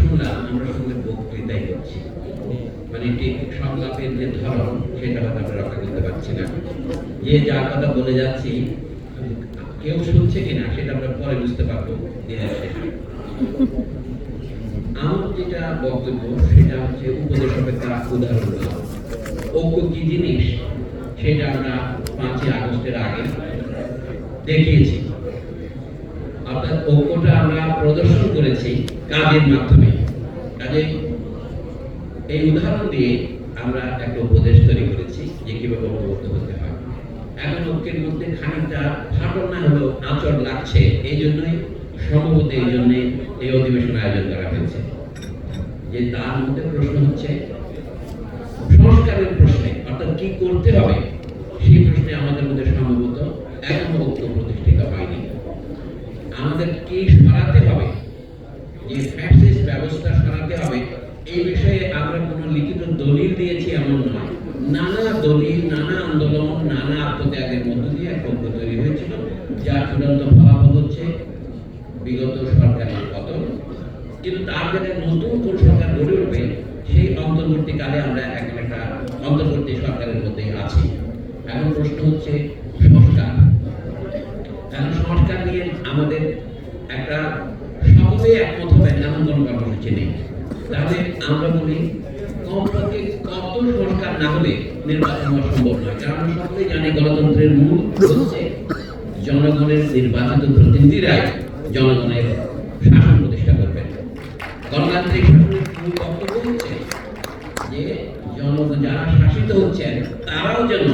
শুনলাম আমরা বক্তৃতাই মানে সংলাপের যে ধরন, সেটা হয়তো আমরা রক্ষা করতে পারছি না। যে কথা বলে যাচ্ছি, কেউ শুনছে কিনা, সেটা আমরা পরে বুঝতে পারব আমার যেটা বক্তব্য, সেটা হচ্ছে উপদেশ উদাহরণ ঐক্য কি জিনিস, সেটা আমরা পাঁচই আগস্টের আগে দেখিয়েছি। অর্থাৎ ঐক্যটা আমরা প্রদর্শন করেছি কাজের মাধ্যমে। কাজে এই উদাহরণ দিয়ে আমরা একটা উপদেশ তৈরি করেছি যে কীভাবে ঐক্যবদ্ধ হতে হয়। এখন ঐক্যের মধ্যে খানিকটা ফাটল না হলেও আচর লাগছে, এই জন্যই, সম্ভবত এই জন্যে এই অধিবেশন আয়োজন করা হয়েছে। যে তার মধ্যে প্রশ্ন হচ্ছে, সংস্কারের প্রশ্নে, অর্থাৎ কি করতে হবে সেই প্রশ্নে আমাদের মধ্যে সম্ভবত এখনও ঐক্য প্রতিষ্ঠিত হয়নি আমাদের কি সরাতে হবে যে ফ্যাসিস্ট ব্যবস্থা সরাতে হবে, এই বিষয়ে আমরা কোনো লিখিত দলিল দিয়েছি এমন নয়। নানা দলিল, নানা আন্দোলন, নানা আত্মত্যাগের মধ্য দিয়ে এক ঐক্য তৈরি হয়েছিল যার চূড়ান্ত ফলাফল হচ্ছে বিগত সরকারের পতন। কিন্তু তার জায়গায় নতুন কোন সরকার গড়ে উঠবে, সেই অন্তর্বর্তীকালে আমরা এখন একটা অন্তর্বর্তী সরকারের মধ্যে আছি। এখন প্রশ্ন হচ্ছে, সংস্কার। এখন সংস্কার নিয়ে আমাদের একটা সকলে একমত এমন কোনো কর্মসূচি নেই। তাহলে আমরা বলি, কমপক্ষে কত সংস্কার না হলে নির্বাচন হওয়া সম্ভব নয়। কারণ সকলেই জানি গণতন্ত্রের মূল হচ্ছে জনগণের নির্বাচিত প্রতিনিধিরাই জনগণের শাসন প্রতিষ্ঠা করবেন। গণতান্ত্রিক শাসনের হচ্ছে যে, জনগণ যারা শাসিত হচ্ছেন, তারাও যেন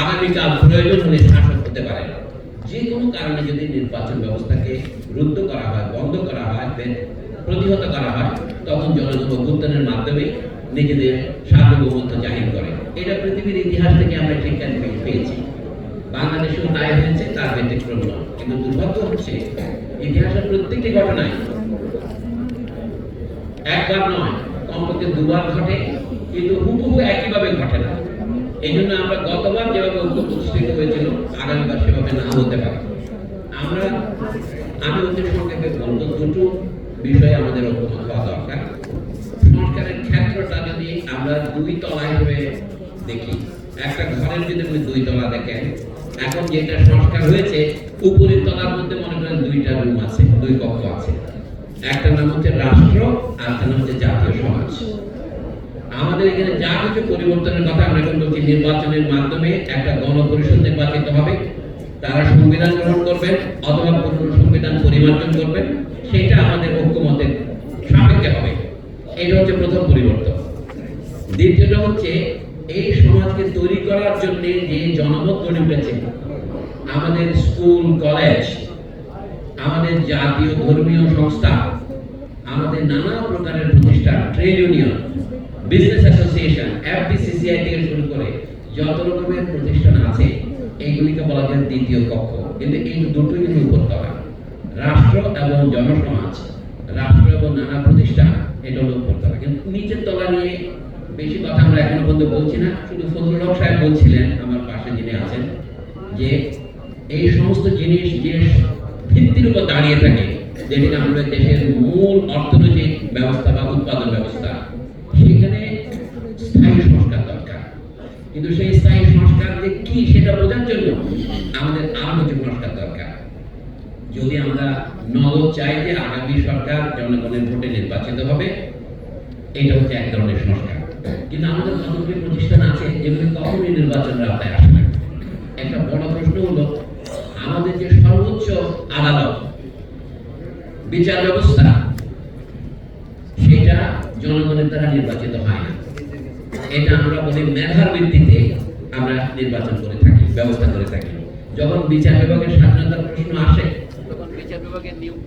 আগামীকাল প্রয়োজন হলে শাসক হতে পারেন। যে কোনো কারণে যদি নির্বাচন ব্যবস্থাকে রুদ্ধ করা হয়, বন্ধ করা হয় প্রতিহত করা হয়, তখন জনগণ অভ্যুত্থানের মাধ্যমে নিজেদের সার্বভৌমত্ব জাহির করে। এটা পৃথিবীর ইতিহাস থেকে আমরা শিক্ষা পেয়েছি। বাংলাদেশেও তাই হয়েছে, তার ব্যতিক্রম নয়। কিন্তু দুর্ভাগ্য হচ্ছে, ইতিহাসের প্রত্যেকটি ঘটনায় একবার নয়, কমপক্ষে দুবার ঘটে, কিন্তু হুবহু একইভাবে ঘটে না। এই জন্য আমরা গতবার যেভাবে প্রতিষ্ঠিত হয়েছিল, আগামীবার সেভাবে না হতে পারে আমরা, আমি ওদের সংক্ষেপে বলব, দুটো বিষয়ে আমাদের ঐক্যমত হওয়া দরকার। সংস্কারের ক্ষেত্রটা যদি আমরা দুই তলা হিসেবে দেখি, একটা ঘরের যদি আপনি দুই তলা দেখেন, এখন যেটা সংস্কার হয়েছে, উপরের তলার মধ্যে মনে করেন দুইটা রুম আছে, দুই কক্ষ আছে। একটা নাম হচ্ছে রাষ্ট্র আর একটা নাম হচ্ছে জাতীয় সমাজ। আমাদের এখানে যা কিছু পরিবর্তনের কথা আমরা এখন বলছি নির্বাচনের মাধ্যমে একটা গণপরিষদ নির্বাচিত হবে, তারা সংবিধান গ্রহণ করবেন অথবা পুরনো সংবিধান পরিমার্জন করবেন, সেটা আমাদের ঐক্যমতের সাপেক্ষে হবে। এটা হচ্ছে প্রথম পরিবর্তন। দ্বিতীয়টা হচ্ছে, এই সমাজকে তৈরি করার জন্য যে জনমত গড়ে উঠেছে, আমাদের স্কুল, কলেজ, আমাদের জাতীয় ধর্মীয় সংস্থা, আমাদের নানা প্রকারের প্রতিষ্ঠান, trade union business association FBCCI থেকে শুরু করে যত রকমের প্রতিষ্ঠান আছে এইগুলিকে বলা যায় দ্বিতীয় কক্ষ। কিন্তু এই দুটোই কিন্তু উপরতলা রাষ্ট্র এবং জনসমাজ, রাষ্ট্র এবং নানা প্রতিষ্ঠান, এটা হলো উপরতলা কিন্তু নিচের তলা নিয়ে বেশি কথা আমরা এখনও পর্যন্ত বলছি না। শুধু ফজলুল হক সাহেব বলছিলেন, আমার পাশে যিনি আছেন, যে এই সমস্ত জিনিস যে ভিত্তির উপর দাঁড়িয়ে থাকে, যেটিকে আমাদের দেশের মূল অর্থনৈতিক ব্যবস্থা বা উৎপাদন ব্যবস্থা, সেখানে সংস্কার দরকার। কিন্তু সেই স্থায়ী সংস্কার যে কি সেটা বোঝার জন্য আমাদের আরও কিছু সংস্কার দরকার। যদি আমরা নগদ চাই যে আগামী সরকার জনগণের ভোটে নির্বাচিত হবে, এটা হচ্ছে এক ধরনের সংস্কার। কিন্তু আমাদের কতগুলি প্রতিষ্ঠান আছে যেগুলি কখনোই নির্বাচনের আওতায় আসে না? একটা বড় প্রশ্ন হলো, আমাদের যে সর্বোচ্চ আদালত, বিচার ব্যবস্থা, সেটা জনগণের দ্বারা নির্বাচিত হয় এটা আমরা বলি মেধার ভিত্তিতে আমরা নির্বাচন করে থাকি, ব্যবস্থা করে থাকি। যখন বিচার বিভাগের স্বাধীনতার প্রশ্ন আসে, তখন বিচার বিভাগের নিয়োগ